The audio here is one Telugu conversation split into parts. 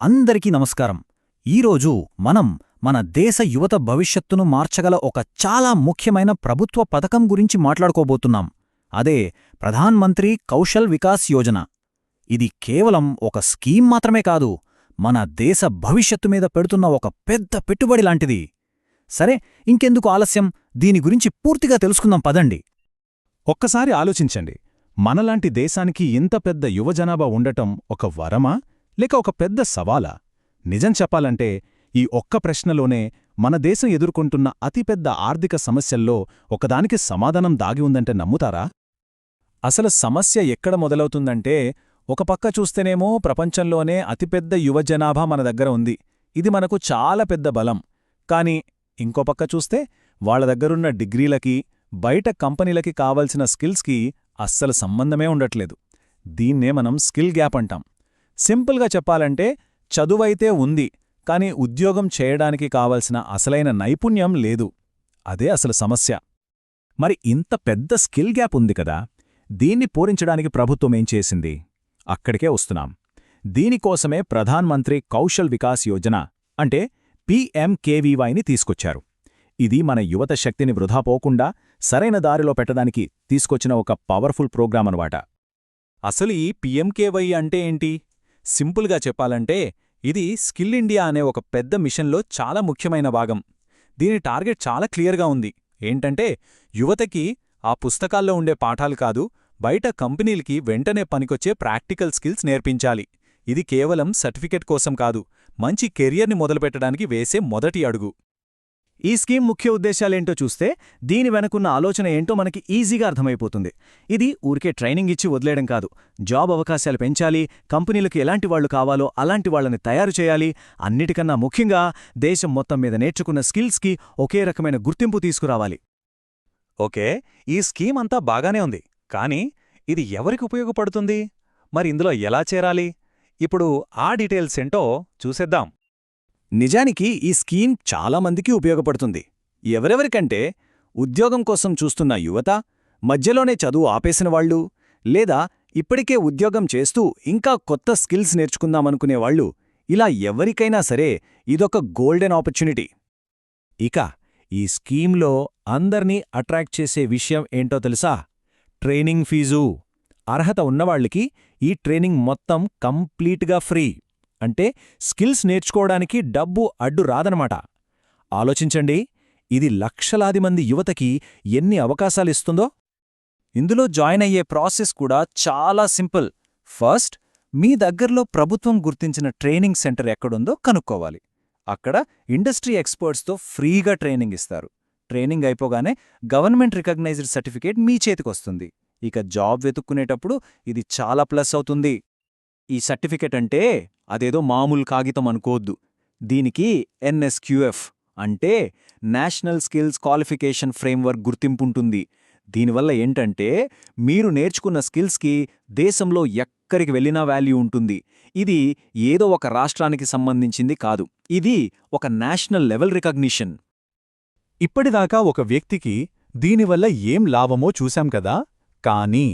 అందరికీ నమస్కారం. ఈరోజు మనం మన దేశ యువత భవిష్యత్తును మార్చగల ఒక చాలా ముఖ్యమైన ప్రభుత్వ పథకం గురించి మాట్లాడుకోబోతున్నాం. అదే ప్రధాన్ మంత్రి కౌశల్ వికాస్ యోజన. ఇది కేవలం ఒక స్కీమ్ మాత్రమే కాదు మన దేశ భవిష్యత్తు మీద పెడుతున్న ఒక పెద్ద పెట్టుబడి లాంటిది. సరే ఇంకెందుకు ఆలస్యం? దీని గురించి పూర్తిగా తెలుసుకుందాం పదండి. ఒక్కసారి ఆలోచించండి. మనలాంటి దేశానికి ఇంత పెద్ద యువజనాభా ఉండటం ఒక వరమా? లేక ఒక పెద్ద సవాలా? నిజం చెప్పాలంటే ఈ ఒక్క ప్రశ్నలోనే మన దేశం ఎదుర్కొంటున్న అతిపెద్ద ఆర్థిక సమస్యల్లో ఒకదానికి సమాధానం దాగి ఉందంటే నమ్ముతారా? అసలు సమస్య ఎక్కడ మొదలవుతుందంటే ఒక పక్క చూస్తేనేమో ప్రపంచంలోనే అతిపెద్ద యువజనాభా మన దగ్గర ఉంది. ఇది మనకు చాలా పెద్ద బలం. కాని ఇంకో పక్క చూస్తే వాళ్ళ దగ్గరున్న డిగ్రీలకి బయట కంపెనీలకి కావలసిన స్కిల్స్కి అస్సలు సంబంధమే ఉండట్లేదు. దీన్నే మనం స్కిల్ గ్యాప్ అంటాం. సింపుల్గా చెప్పాలంటే చదువైతే ఉంది కాని ఉద్యోగం చేయడానికి కావలసిన అసలైన నైపుణ్యం లేదు. అదే అసలు సమస్య. మరి ఇంత పెద్ద స్కిల్ గ్యాప్ ఉంది కదా దీన్ని పూరించడానికి ప్రభుత్వమేం చేసింది? అక్కడికే వస్తున్నాం. దీనికోసమే ప్రధాన్ మంత్రి కౌశల్ వికాస్ యోజన అంటే పీఎంకేవీవైని తీసుకొచ్చారు. ఇది మన యువత శక్తిని వృధా పోకుండా సరైన దారిలో పెట్టడానికి తీసుకొచ్చిన ఒక పవర్ఫుల్ ప్రోగ్రాం అనమాట అసలు ఈ పీఎంకేవై అంటే ఏంటి? సింపుల్గా చెప్పాలంటే ఇది స్కిల్ ఇండియా అనే ఒక పెద్ద మిషన్లో చాలా ముఖ్యమైన భాగం. దీని టార్గెట్ చాలా క్లియర్గా ఉంది. ఏంటంటే యువతకి ఆ పుస్తకాల్లో ఉండే పాఠాలు కాదు బయట కంపెనీలకి వెంటనే పనికొచ్చే ప్రాక్టికల్ స్కిల్స్ నేర్పించాలి. ఇది కేవలం సర్టిఫికెట్ కోసం కాదు మంచి కెరియర్ని మొదలుపెట్టడానికి వేసే మొదటి అడుగు. ఈ స్కీమ్ ముఖ్య ఉద్దేశాలేంటో చూస్తే దీని వెనకున్న ఆలోచన ఏంటో మనకి ఈజీగా అర్థమైపోతుంది. ఇది ఊరికే ట్రైనింగ్ ఇచ్చి వదిలేయడం కాదు. జాబ్ అవకాశాలు పెంచాలి కంపెనీలకు ఎలాంటి వాళ్ళు కావాలో అలాంటి వాళ్ళని తయారు చేయాలి. అన్నిటికన్నా ముఖ్యంగా దేశం మొత్తం మీద నేర్చుకున్న స్కిల్స్కి ఒకే రకమైన గుర్తింపు తీసుకురావాలి. ఓకే ఈ స్కీమ్ అంతా బాగానే ఉంది. కానీ ఇది ఎవరికి ఉపయోగపడుతుంది? మరి ఇందులో ఎలా చేరాలి? ఇప్పుడు ఆ డీటెయిల్స్ ఏంటో చూసేద్దాం. నిజానికి ఈ స్కీమ్ చాలామందికి ఉపయోగపడుతుంది. ఎవరెవరికంటే ఉద్యోగం కోసం చూస్తున్న యువత మధ్యలోనే చదువు ఆపేసిన వాళ్ళు లేదా ఇప్పటికే ఉద్యోగం చేస్తూ ఇంకా కొత్త స్కిల్స్ నేర్చుకుందామనుకునేవాళ్ళు ఇలా ఎవరికైనా సరే ఇదొక గోల్డెన్ ఆపర్చునిటీ. ఇక ఈ స్కీమ్లో అందర్నీ అట్రాక్ట్ చేసే విషయం ఏంటో తెలుసా? Training fee. అర్హత ఉన్నవాళ్ళకి ఈ ట్రైనింగ్ మొత్తం కంప్లీట్గా ఫ్రీ. అంటే స్కిల్స్ నేర్చుకోవడానికి డబ్బు అడ్డు రాదనమాట. ఆలోచించండి ఇది లక్షలాది మంది యువతకి ఎన్ని అవకాశాలిస్తుందో ఇందులో జాయిన్ అయ్యే ప్రాసెస్ కూడా చాలా సింపుల్. ఫస్ట్ మీ దగ్గర్లో ప్రభుత్వం గుర్తించిన ట్రైనింగ్ సెంటర్ ఎక్కడుందో కనుక్కోవాలి. అక్కడ ఇండస్ట్రీ ఎక్స్పర్ట్స్తో ఫ్రీగా ట్రైనింగ్ ఇస్తారు. ట్రైనింగ్ అయిపోగానే గవర్నమెంట్ రికగ్నైజ్డ్ సర్టిఫికేట్ మీ చేతికొస్తుంది. ఇక జాబ్ వెతుక్కునేటప్పుడు ఇది చాలా ప్లస్ అవుతుంది. ఈ సర్టిఫికెట్ అంటే అదేదో మామూలు కాగితం అనుకోవద్దు. దీనికి ఎన్ఎస్క్యూఎఫ్ అంటే నేషనల్ స్కిల్స్ క్వాలిఫికేషన్ ఫ్రేమ్వర్క్ గుర్తింపుంటుంది. దీనివల్ల ఏంటంటే మీరు నేర్చుకున్న స్కిల్స్కి దేశంలో ఎక్కడికి వెళ్ళినా వాల్యూ ఉంటుంది. ఇది ఏదో ఒక రాష్ట్రానికి సంబంధించింది కాదు. ఇది ఒక నేషనల్ లెవెల్ రికగ్నిషన్. ఇప్పటిదాకా ఒక వ్యక్తికి దీనివల్ల ఏం లాభమో చూశాం కదా? కానీ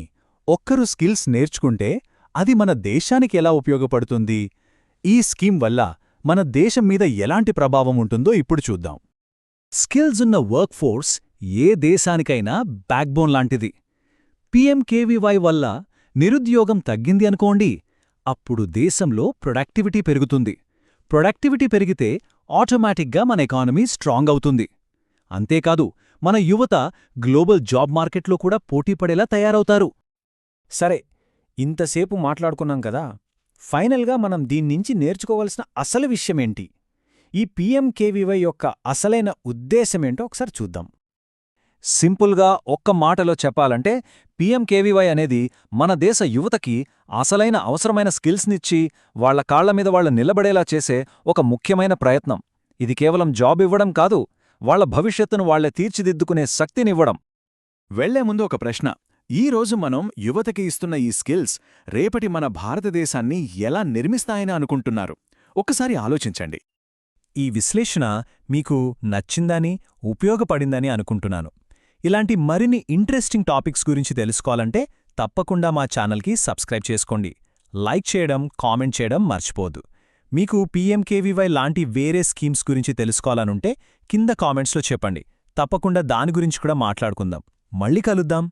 ఒక్కరు స్కిల్స్ నేర్చుకుంటే అది మన దేశానికి ఎలా ఉపయోగపడుతుంది? ఈ స్కీమ్ వల్ల మన దేశం మీద ఎలాంటి ప్రభావం ఉంటుందో ఇప్పుడు చూద్దాం. స్కిల్స్ ఉన్న వర్క్ ఫోర్స్ ఏ దేశానికైనా బ్యాక్బోన్ లాంటిది. పీఎంకేవీవై వల్ల నిరుద్యోగం తగ్గింది అనుకోండి అప్పుడు దేశంలో ప్రొడక్టివిటీ పెరుగుతుంది. ప్రొడక్టివిటీ పెరిగితే ఆటోమేటిక్గా మన ఎకానమీ స్ట్రాంగ్ అవుతుంది. అంతేకాదు మన యువత గ్లోబల్ జాబ్ మార్కెట్లో కూడా పోటీపడేలా తయారవుతారు. సరే ఇంతసేపు మాట్లాడుకున్నాం కదా? ఫైనల్గా మనం దీన్నించి నేర్చుకోవలసిన అసలు విషయమేంటి? ఈ పీఎంకేవీవై యొక్క అసలైన ఉద్దేశమేంటో ఒకసారి చూద్దాం. సింపుల్గా ఒక్క మాటలో చెప్పాలంటే పీఎంకేవీవై అనేది మన దేశ యువతకి అసలైన అవసరమైన స్కిల్స్నిచ్చి వాళ్ళ కాళ్ళ మీద వాళ్ళ నిలబడేలా చేసే ఒక ముఖ్యమైన ప్రయత్నం. ఇది కేవలం జాబ్ ఇవ్వడం కాదు వాళ్ళ భవిష్యత్తును వాళ్ళే తీర్చిదిద్దుకునే శక్తినివ్వడం. వెళ్ళే ముందు ఒక ప్రశ్న. ఈరోజు మనం యువతకి ఇస్తున్న ఈ స్కిల్స్ రేపటి మన భారతదేశాన్ని ఎలా నిర్మిస్తాయని అనుకుంటున్నారు? ఒకసారి ఆలోచించండి. ఈ విశ్లేషణ మీకు నచ్చిందని ఉపయోగపడిందని అనుకుంటున్నాను. ఇలాంటి మరిన్ని ఇంట్రెస్టింగ్ టాపిక్స్ గురించి తెలుసుకోవాలంటే తప్పకుండా మా ఛానల్కి సబ్స్క్రైబ్ చేసుకోండి. లైక్ చేయడం కామెంట్ చేయడం మర్చిపోదు మీకు పీఎంకేవీవై లాంటి వేరే స్కీమ్స్ గురించి తెలుసుకోవాలనుంటే కింద కామెంట్స్లో చెప్పండి. తప్పకుండా దాని గురించి కూడా మాట్లాడుకుందాం. మళ్ళీ కలుద్దాం.